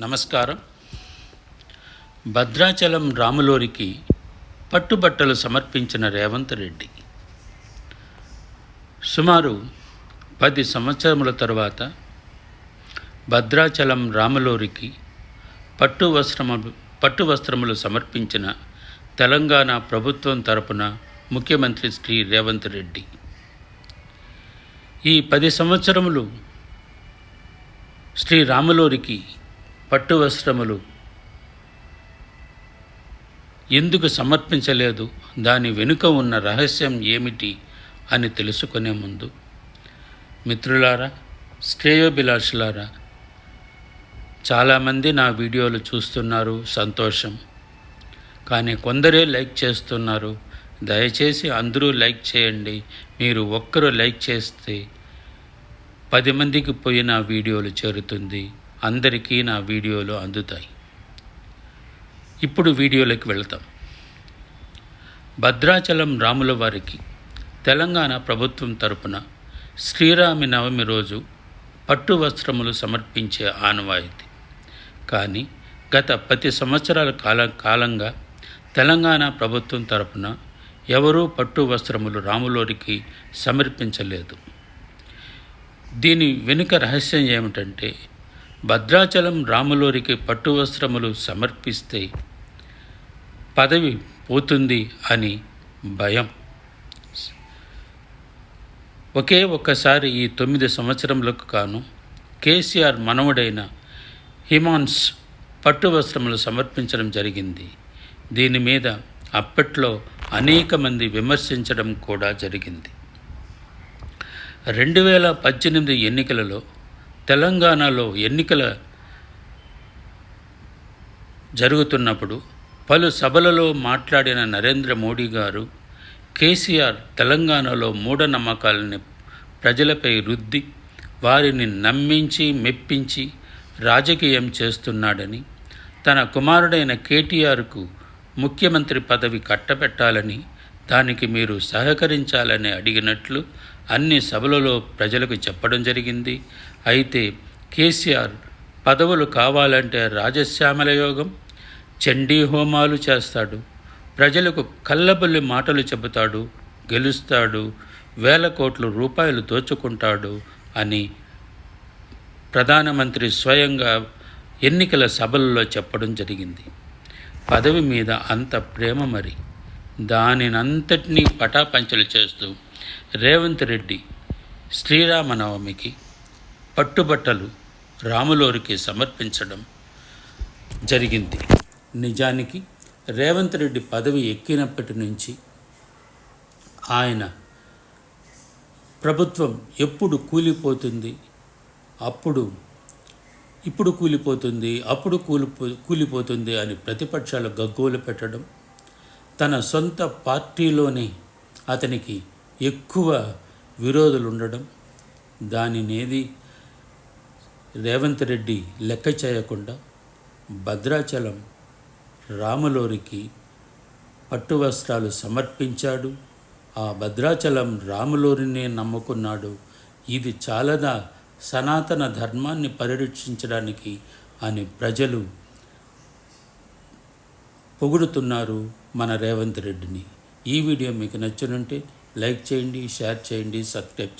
నమస్కారం. భద్రాచలం రాములోరికి పట్టుబట్టలు సమర్పించిన రేవంత్ రెడ్డి. సుమారు పది సంవత్సరముల తరువాత భద్రాచలం రాములోరికి పట్టు వస్త్రము పట్టు వస్త్రములు సమర్పించిన తెలంగాణ ప్రభుత్వం తరపున ముఖ్యమంత్రి శ్రీ రేవంత్ రెడ్డి. ఈ పది సంవత్సరములు శ్రీ రాములోరికి పట్టు వస్త్రములు. ఎందుకు సమర్పించలేదు? దాని వెనుక ఉన్న రహస్యం ఏమిటి? అని తెలుసుకునే ముందు. మిత్రులారా శ్రేయోభిలాషులారా చాలామంది నా వీడియోలు చూస్తున్నారు సంతోషం. కానీ కొందరే లైక్ చేస్తున్నారు. దయచేసి అందరూ లైక్ చేయండి. మీరు ఒక్కరు లైక్ చేస్తే పది మందికి పోయిన వీడియోలు చేరుతుంది. అందరికీ నా వీడియోలు అందుతాయి. ఇప్పుడు వీడియోలోకి వెళ్తాం. భద్రాచలం రాముల వారికి తెలంగాణ ప్రభుత్వం తరపున శ్రీరామి నవమి రోజు పట్టు వస్త్రములు సమర్పించే ఆనవాయితీ. కానీ గత పది సంవత్సరాల కాల కాలంగా తెలంగాణ ప్రభుత్వం తరపున ఎవరూ పట్టు వస్త్రములు రాములోరికి సమర్పించలేదు. దీని వెనుక రహస్యం ఏమిటంటే భద్రాచలం రాములోరికి పట్టు వస్త్రములు సమర్పిస్తే పదవి పోతుంది అని భయం. ఒకే ఒక్కసారి ఈ తొమ్మిది సంవత్సరములకు కాను కేసీఆర్ మనవడైన హిమాన్స్ పట్టు వస్త్రములు సమర్పించడం జరిగింది. దీని మీద అప్పట్లో అనేక మంది విమర్శించడం కూడా జరిగింది. రెండు వేల పద్దెనిమిది ఎన్నికలలో తెలంగాణలో ఎన్నికల జరుగుతున్నప్పుడు పలు సభలలో మాట్లాడిన నరేంద్ర మోడీ గారు కేసీఆర్ తెలంగాణలో మూఢనమ్మకాలని ప్రజలపై రుద్ది వారిని నమ్మించి మెప్పించి రాజకీయం చేస్తున్నాడని తన కుమారుడైన కేటీఆర్కు ముఖ్యమంత్రి పదవి కట్టబెట్టాలని దానికి మీరు సహకరించాలని అడిగినట్లు అన్ని సభలలో ప్రజలకు చెప్పడం జరిగింది. అయితే కేసీఆర్ పదవులు కావాలంటే రాజశ్యామల యోగం చండీ హోమాలు చేస్తాడు. ప్రజలకు కళ్ళబొల్లి మాటలు చెబుతాడు గెలుస్తాడు వేల కోట్ల రూపాయలు దోచుకుంటాడు అని ప్రధానమంత్రి స్వయంగా ఎన్నికల సభల్లో చెప్పడం జరిగింది. పదవి మీద అంత ప్రేమ మరి దానినంతటినీ పటాపంచలు చేస్తూ రేవంత్ రెడ్డి శ్రీరామనవమికి పట్టుబట్టలు రాములోరికి సమర్పించడం జరిగింది. నిజానికి రేవంత్ రెడ్డి పదవి ఎక్కినప్పటి నుంచి ఆయన ప్రభుత్వం ఎప్పుడు కూలిపోతుంది అప్పుడు ఇప్పుడు కూలిపోతుంది అప్పుడు కూలిపో కూలిపోతుంది అని ప్రతిపక్షాలు గగ్గోలు పెట్టడం తన సొంత పార్టీలోనే అతనికి ఎక్కువ విరోధులు ఉండడం దానినేది రేవంత్ రెడ్డి లెక్క చేయకుండా భద్రాచలం రాములోరికి పట్టువస్త్రాలు సమర్పించాడు. ఆ భద్రాచలం రాములోరినే నమ్ముకున్నాడు. ఇది చాలదా? సనాతన ధర్మాన్ని పరిరక్షించడానికి అని ప్రజలు పొగుడుతున్నారు మన రేవంత్ రెడ్డిని. ఈ వీడియో మీకు నచ్చినంటే లైక్ చేయండి షేర్ చేయండి సబ్స్క్రైబ్